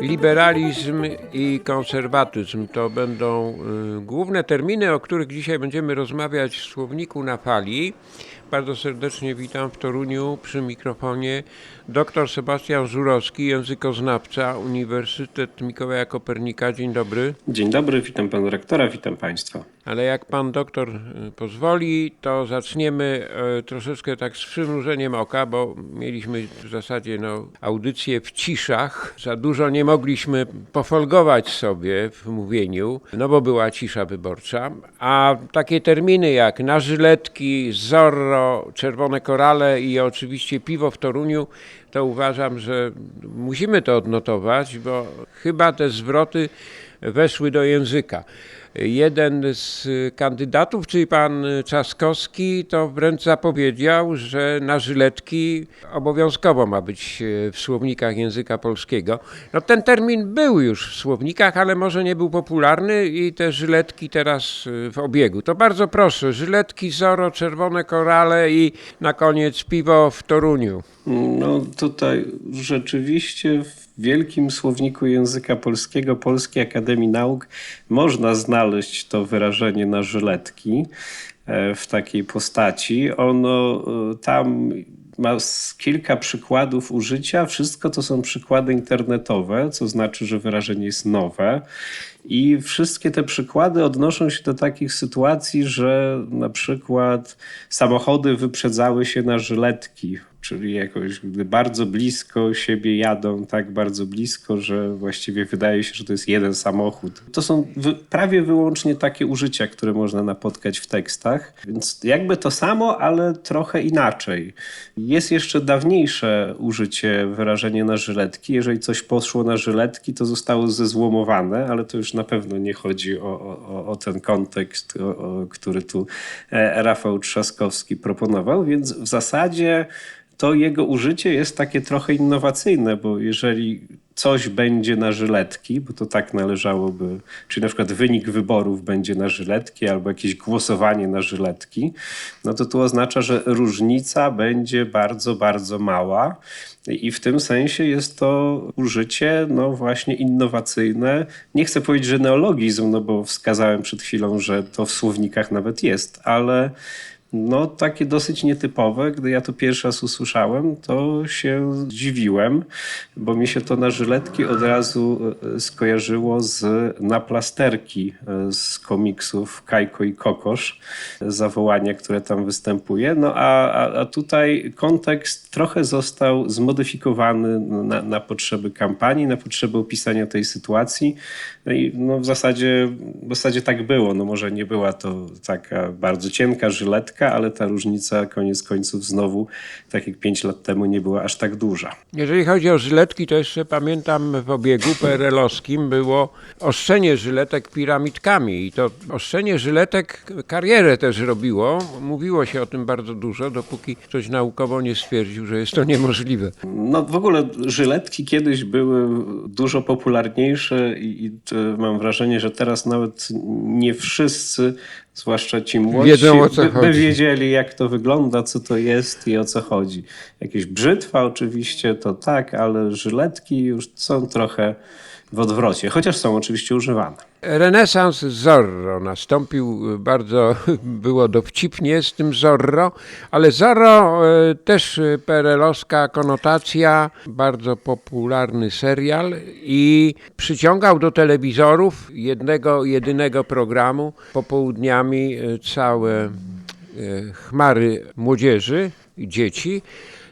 Liberalizm i konserwatyzm to będą y, główne terminy, o których dzisiaj będziemy rozmawiać w słowniku na fali. Bardzo serdecznie witam w Toruniu przy mikrofonie dr Sebastian Żurowski, językoznawca, Uniwersytet Mikołaja Kopernika. Dzień dobry. Dzień dobry, witam pana rektora, witam państwa. Ale jak pan doktor y, pozwoli, to zaczniemy y, troszeczkę tak z przymrużeniem oka, bo mieliśmy w zasadzie no, audycję w ciszach. Za dużo nie mogliśmy pofolgować sobie w mówieniu, no bo była cisza wyborcza. A takie terminy jak na żyletki, Zorro, czerwone korale i oczywiście piwo w Toruniu, to uważam, że musimy to odnotować, bo chyba te zwroty weszły do języka. Jeden z kandydatów, czyli pan Trzaskowski, to wręcz zapowiedział, że na żyletki obowiązkowo ma być w słownikach języka polskiego. No ten termin był już w słownikach, ale może nie był popularny i te żyletki teraz w obiegu. To bardzo proszę, żyletki Zoro, czerwone korale i na koniec piwo w Toruniu. No tutaj rzeczywiście w wielkim słowniku języka polskiego Polskiej Akademii Nauk można znaleźć to wyrażenie na żyletki e, w takiej postaci. Ono e, tam ma kilka przykładów użycia. Wszystko to są przykłady internetowe, co znaczy, że wyrażenie jest nowe. I wszystkie te przykłady odnoszą się do takich sytuacji, że na przykład samochody wyprzedzały się na żyletki, czyli jakoś gdy bardzo blisko siebie jadą, tak bardzo blisko, że właściwie wydaje się, że to jest jeden samochód. To są wy prawie wyłącznie takie użycia, które można napotkać w tekstach, więc jakby to samo, ale trochę inaczej. Jest jeszcze dawniejsze użycie wyrażenia na żyletki. Jeżeli coś poszło na żyletki, to zostało zezłomowane, ale to już na pewno nie chodzi o, o, o ten kontekst, o, który tu e, Rafał Trzaskowski proponował, więc w zasadzie to jego użycie jest takie trochę innowacyjne, bo jeżeli coś będzie na żyletki, bo to tak należałoby, czyli na przykład wynik wyborów będzie na żyletki albo jakieś głosowanie na żyletki, no to tu oznacza, że różnica będzie bardzo, bardzo mała. I w tym sensie jest to użycie, no właśnie innowacyjne. Nie chcę powiedzieć, że neologizm, no bo wskazałem przed chwilą, że to w słownikach nawet jest, ale no takie dosyć nietypowe. Gdy ja to pierwszy raz usłyszałem, to się zdziwiłem, bo mi się to na żyletki od razu e, skojarzyło z naplasterki e, z komiksów Kajko i Kokosz, zawołania, które tam występuje. No a, a tutaj kontekst trochę został zmodyfikowany na, na potrzeby kampanii, na potrzeby opisania tej sytuacji. No i no w, zasadzie, w zasadzie tak było. No może nie była to taka bardzo cienka żyletka, ale ta różnica koniec końców znowu, tak jak 5 lat temu, nie była aż tak duża. Jeżeli chodzi o żyletki, to jeszcze pamiętam w obiegu PRL-owskim było oszczenie żyletek piramidkami i to oszczenie żyletek karierę też robiło. Mówiło się o tym bardzo dużo, dopóki ktoś naukowo nie stwierdził, że jest to niemożliwe. No w ogóle żyletki kiedyś były dużo popularniejsze i, i mam wrażenie, że teraz nawet nie wszyscy zwłaszcza ci młodsi, Wiedzą, o co by, by wiedzieli jak to wygląda, co to jest i o co chodzi. Jakieś brzytwa oczywiście to tak, ale żyletki już są trochę w odwrocie, chociaż są oczywiście używane. Renesans Zorro nastąpił bardzo, było dowcipnie z tym Zorro, ale Zorro e, też perelowska konotacja, bardzo popularny serial i przyciągał do telewizorów jednego, jedynego programu popołudniami całe chmary młodzieży i dzieci.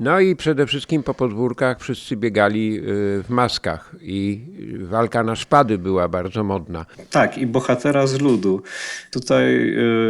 No i przede wszystkim po podwórkach wszyscy biegali y, w maskach i walka na szpady była bardzo modna. Tak, i bohatera z ludu. Tutaj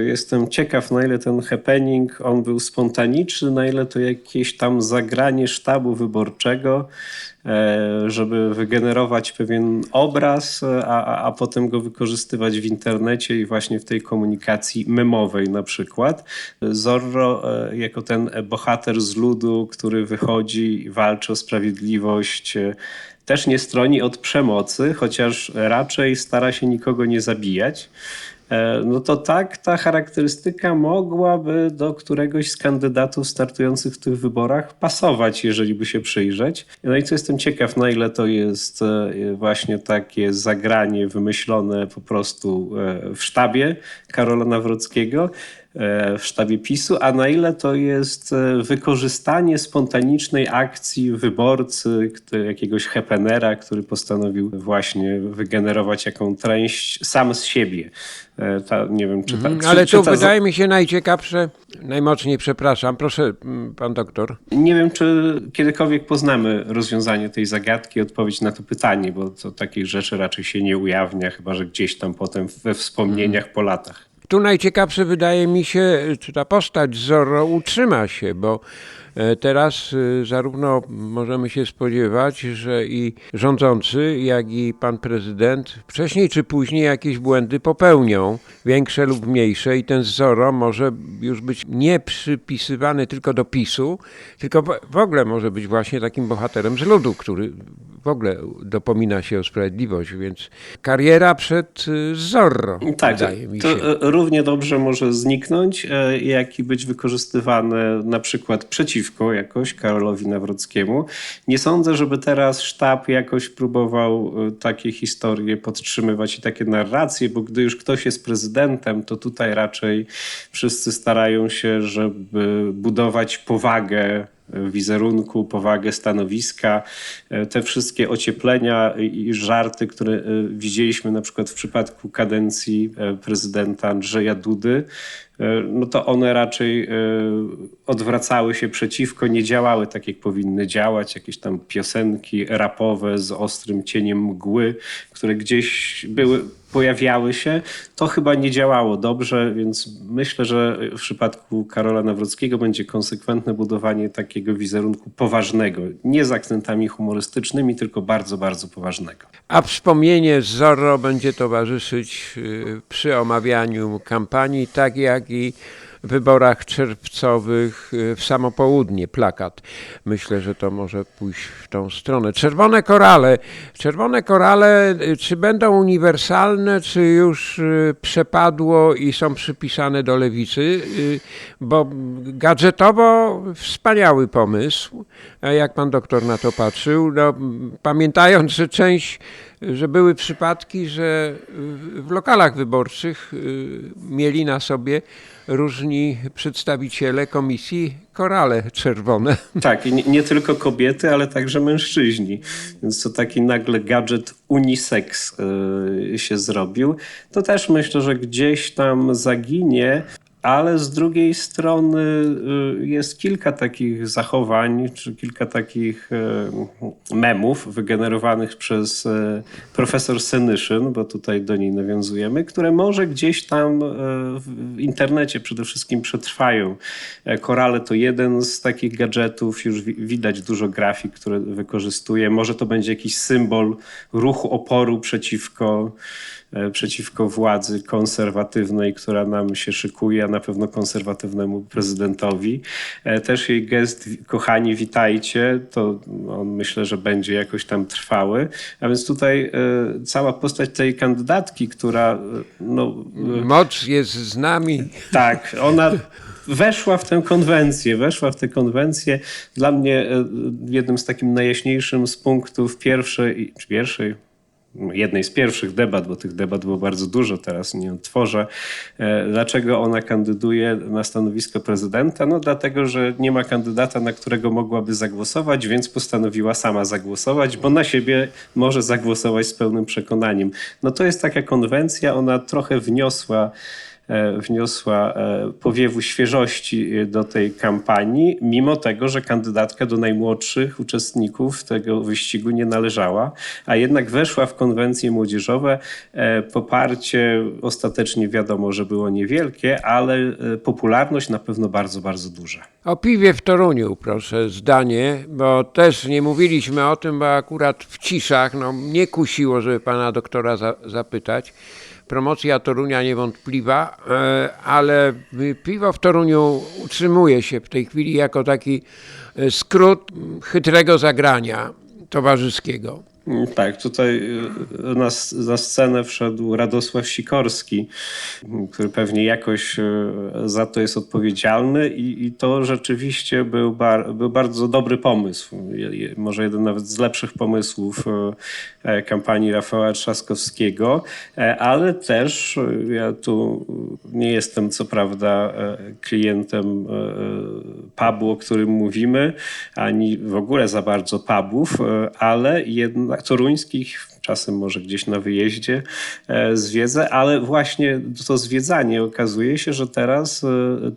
y, jestem ciekaw, na ile ten happening on był spontaniczny, na ile to jakieś tam zagranie sztabu wyborczego, żeby wygenerować pewien obraz, a, a, a potem go wykorzystywać w internecie i właśnie w tej komunikacji memowej na przykład. Zorro e, jako ten bohater z ludu, który wychodzi i walczy o sprawiedliwość, e, też nie stroni od przemocy, chociaż raczej stara się nikogo nie zabijać. E, No to tak, ta charakterystyka mogłaby do któregoś z kandydatów startujących w tych wyborach pasować, jeżeli by się przyjrzeć. No i co jestem ciekaw, na ile to jest e, właśnie takie zagranie wymyślone po prostu e, w sztabie Karola Nawrockiego, w sztabie PiSu, a na ile to jest e, wykorzystanie spontanicznej akcji wyborcy, jakiegoś hepenera, który postanowił właśnie wygenerować jaką treść sam z siebie. E, Ta, nie wiem, czy ta, czy, Ale czy tu ta, wydaje mi się najciekawsze, najmocniej przepraszam, proszę mm, pan doktor. Nie wiem, czy kiedykolwiek poznamy rozwiązanie tej zagadki, odpowiedź na to pytanie, bo to takich rzeczy raczej się nie ujawnia, chyba że gdzieś tam potem we wspomnieniach po latach. Tu najciekawsze wydaje mi się, czy ta postać Zorro utrzyma się, bo e, teraz e, zarówno możemy się spodziewać, że i rządzący, jak i pan prezydent wcześniej czy później jakieś błędy popełnią, większe lub mniejsze i ten Zorro może już być nie przypisywany tylko do PiSu, tylko w- ogóle może być właśnie takim bohaterem z ludu, który w ogóle dopomina się o sprawiedliwość, więc kariera przed e, Zorro, Tak, wydaje mi to e, równie dobrze może zniknąć, e, jak i być wykorzystywane na przykład przeciwko jakoś Karolowi Nawrockiemu. Nie sądzę, żeby teraz sztab jakoś próbował e, takie historie podtrzymywać i takie narracje, bo gdy już ktoś jest prezydentem, to tutaj raczej wszyscy starają się, żeby budować powagę wizerunku, powagę stanowiska, e, te wszystkie ocieplenia i żarty, które e, widzieliśmy na przykład w przypadku kadencji e, prezydenta Andrzeja Dudy, no to one raczej odwracały się przeciwko, nie działały tak, jak powinny działać. Jakieś tam piosenki rapowe z ostrym cieniem mgły, które gdzieś były, pojawiały się, to chyba nie działało dobrze, więc myślę, że w przypadku Karola Nawrockiego będzie konsekwentne budowanie takiego wizerunku poważnego, nie z akcentami humorystycznymi, tylko bardzo, bardzo poważnego. A wspomnienie Zorro będzie towarzyszyć y, przy omawianiu kampanii, tak jak i wyborach czerwcowych y, w samo południe, plakat. Myślę, że to może pójść w tą stronę. Czerwone korale. Czerwone korale, y, czy będą uniwersalne, czy już y, przepadło i są przypisane do lewicy? Bo gadżetowo wspaniały pomysł. Jak pan doktor na to patrzył? No, pamiętając, że część, że były przypadki, że w- lokalach wyborczych y, mieli na sobie różni przedstawiciele komisji korale czerwone. Tak, i nie, nie tylko kobiety, ale także mężczyźni. Więc to taki nagle gadżet unisex y, się zrobił. To też myślę, że gdzieś tam zaginie. Ale z drugiej strony y, jest kilka takich zachowań, czy kilka takich y, memów wygenerowanych przez y, profesor Senyszyn, bo tutaj do niej nawiązujemy, które może gdzieś tam w internecie przede wszystkim przetrwają. E, Korale to jeden z takich gadżetów, już wi- widać dużo grafik, które wykorzystuje. Może to będzie jakiś symbol ruchu oporu przeciwko, przeciwko władzy konserwatywnej, która nam się szykuje, a na pewno konserwatywnemu prezydentowi. E, Też jej gest, kochani, witajcie, to on myślę, że będzie jakoś tam trwały. A więc tutaj e, cała postać tej kandydatki, która e, no, e, Moc jest z nami. tak, ona weszła w tę konwencję, weszła w tę konwencję. Dla mnie e, jednym z takim najjaśniejszym z punktów pierwszej, pierwszej, jednej z pierwszych debat, bo tych debat było bardzo dużo, teraz nie otworzę. E, Dlaczego ona kandyduje na stanowisko prezydenta? No dlatego, że nie ma kandydata, na którego mogłaby zagłosować, więc postanowiła sama zagłosować, bo na siebie może zagłosować z pełnym przekonaniem. No to jest taka konwencja, ona trochę wniosła wniosła e, powiewu świeżości e, do tej kampanii, mimo tego, że kandydatka do najmłodszych uczestników tego wyścigu nie należała, a jednak weszła w konwencje młodzieżowe. E, Poparcie ostatecznie wiadomo, że było niewielkie, ale e, popularność na pewno bardzo, bardzo duża. O piwie w Toruniu, proszę, zdanie, bo też nie mówiliśmy o tym, bo akurat w ciszach, no mnie kusiło, żeby pana doktora za, zapytać. Promocja Torunia niewątpliwa, e, ale y, piwo w Toruniu utrzymuje się w tej chwili jako taki e, skrót chytrego zagrania towarzyskiego. Mm, Tak, tutaj y, na, na scenę wszedł Radosław Sikorski, który pewnie jakoś y, za to jest odpowiedzialny i, i to rzeczywiście był, bar, był bardzo dobry pomysł. Może jeden nawet z lepszych pomysłów y, e, kampanii Rafała Trzaskowskiego, e, ale też ja tu nie jestem co prawda e, klientem pubu, o którym mówimy, ani w ogóle za bardzo pubów, ale jednak toruńskich, czasem może gdzieś na wyjeździe e, zwiedzę, ale właśnie to zwiedzanie okazuje się, że teraz e,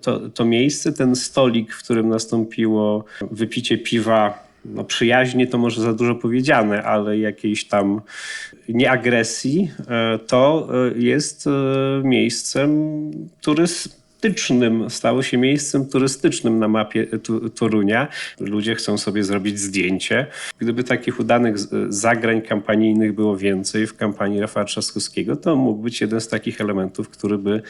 to, to miejsce, ten stolik, w którym nastąpiło wypicie piwa no przyjaźnie to może za dużo powiedziane, ale jakiejś tam nieagresji, e, to jest miejscem turystycznym. Stało się miejscem turystycznym na mapie Tu- Torunia. Ludzie chcą sobie zrobić zdjęcie. Gdyby takich udanych zagrań kampanijnych było więcej w kampanii Rafała Trzaskowskiego, to mógł być jeden z takich elementów, który by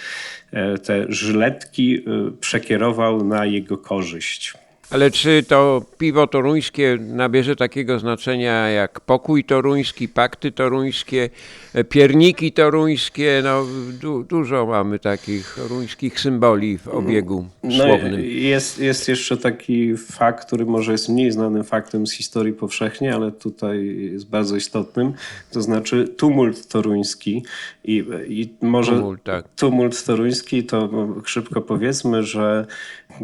e, te żyletki e, przekierował na jego korzyść. Ale czy to piwo toruńskie nabierze takiego znaczenia jak pokój toruński, pakty toruńskie, e, pierniki toruńskie? No, du, dużo mamy takich toruńskich symboli w obiegu No, słownym. jest, jest jeszcze taki fakt, który może jest mniej znanym faktem z historii powszechnie, ale tutaj jest bardzo istotnym, to znaczy tumult toruński i, i może Tumult, tak. tumult toruński to szybko powiedzmy, że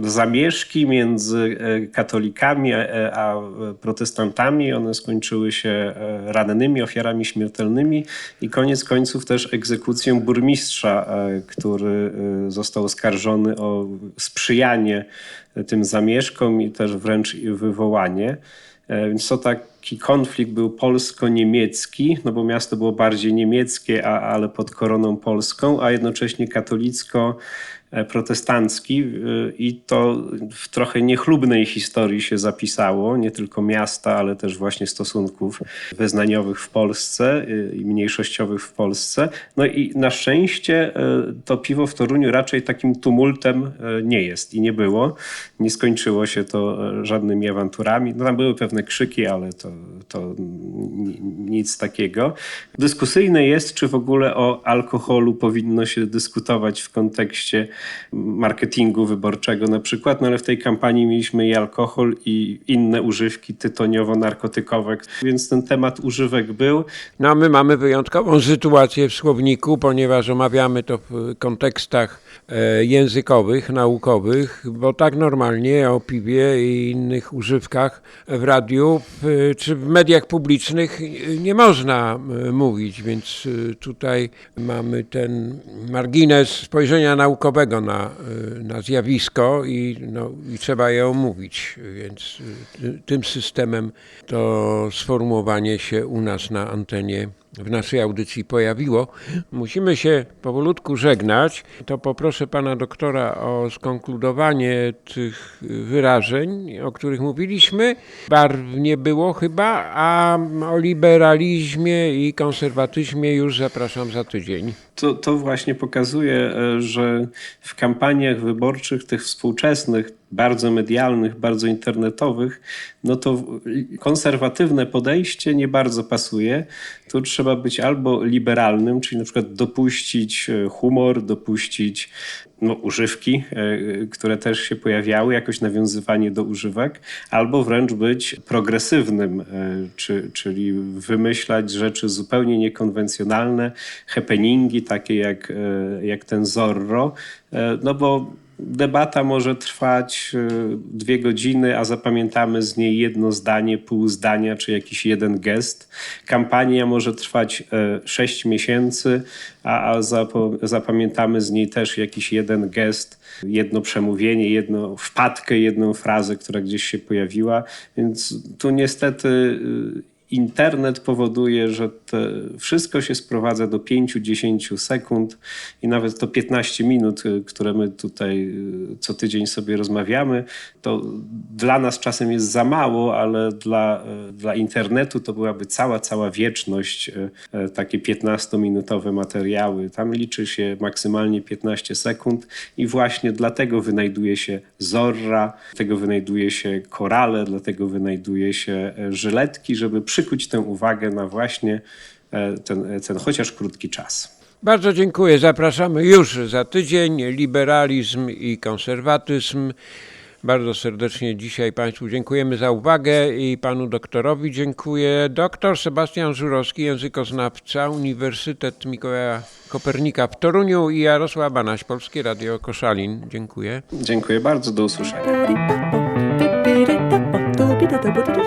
zamieszki między e, katolikami e, a protestantami, one skończyły się e, rannymi, ofiarami śmiertelnymi i koniec końców też egzekucją burmistrza, e, który e, został oskarżony o sprzyjanie tym zamieszkom i też wręcz wywołanie. E, Więc to taki konflikt był polsko-niemiecki, no bo miasto było bardziej niemieckie, a, ale pod koroną polską, a jednocześnie katolicko protestancki y, i to w trochę niechlubnej historii się zapisało, nie tylko miasta, ale też właśnie stosunków wyznaniowych w Polsce y, i mniejszościowych w Polsce. No i na szczęście to piwo w Toruniu raczej takim tumultem nie jest i nie było. Nie skończyło się to żadnymi awanturami. No tam były pewne krzyki, ale to, to ni- nic takiego. Dyskusyjne jest, czy w ogóle o alkoholu powinno się dyskutować w kontekście marketingu wyborczego na przykład, no ale w tej kampanii mieliśmy i alkohol i inne używki tytoniowo-narkotykowe, więc ten temat używek był. No a my mamy wyjątkową sytuację w słowniku, ponieważ omawiamy to w kontekstach e, językowych, naukowych, bo tak normalnie o piwie i innych używkach w radiu czy w mediach publicznych nie można e, mówić, więc e, tutaj mamy ten margines spojrzenia naukowego na, e, na zjawisko i, no, i trzeba je omówić, więc ty- tym systemem to sformułowanie się u nas na antenie w naszej audycji pojawiło. Musimy się powolutku żegnać. To poproszę pana doktora o skonkludowanie tych wyrażeń, o których mówiliśmy. Barw nie było chyba, a o liberalizmie i konserwatyzmie już zapraszam za tydzień. To, to właśnie pokazuje, e, że w kampaniach wyborczych, tych współczesnych, bardzo medialnych, bardzo internetowych, no to konserwatywne podejście nie bardzo pasuje. Tu trzeba być albo liberalnym, czyli na przykład dopuścić e, humor, dopuścić no, używki, e, które też się pojawiały, jakoś nawiązywanie do używek, albo wręcz być progresywnym, e, czy, czyli wymyślać rzeczy zupełnie niekonwencjonalne, happeningi takie jak, e, jak ten Zorro, e, no bo debata może trwać e, dwie godziny, a zapamiętamy z niej jedno zdanie, pół zdania czy jakiś jeden gest. Kampania może trwać e, sześć miesięcy, a, zapamiętamy z niej też jakiś jeden gest, jedno przemówienie, jedną wpadkę, jedną frazę, która gdzieś się pojawiła. Więc tu niestety y, internet powoduje, że to e, wszystko się sprowadza do 5-10 sekund i nawet to 15 minut, e, które my tutaj e, co tydzień sobie rozmawiamy, to dla nas czasem jest za mało, ale dla, dla internetu to byłaby cała, cała wieczność, takie 15-minutowe materiały. Tam liczy się maksymalnie 15 sekund i właśnie dlatego wynajduje się Zorra, dlatego wynajduje się korale, dlatego wynajduje się żyletki, żeby przykuć tę uwagę na właśnie E, ten, e, ten chociaż krótki czas. Bardzo dziękuję. Zapraszamy już za tydzień. Liberalizm i konserwatyzm. Bardzo serdecznie dzisiaj Państwu dziękujemy za uwagę i Panu doktorowi dziękuję. Doktor Sebastian Żurowski, językoznawca, Uniwersytet Mikołaja Kopernika w Toruniu i Jarosław Banaś, Polskie Radio Koszalin. Dziękuję. Dziękuję bardzo, do usłyszenia.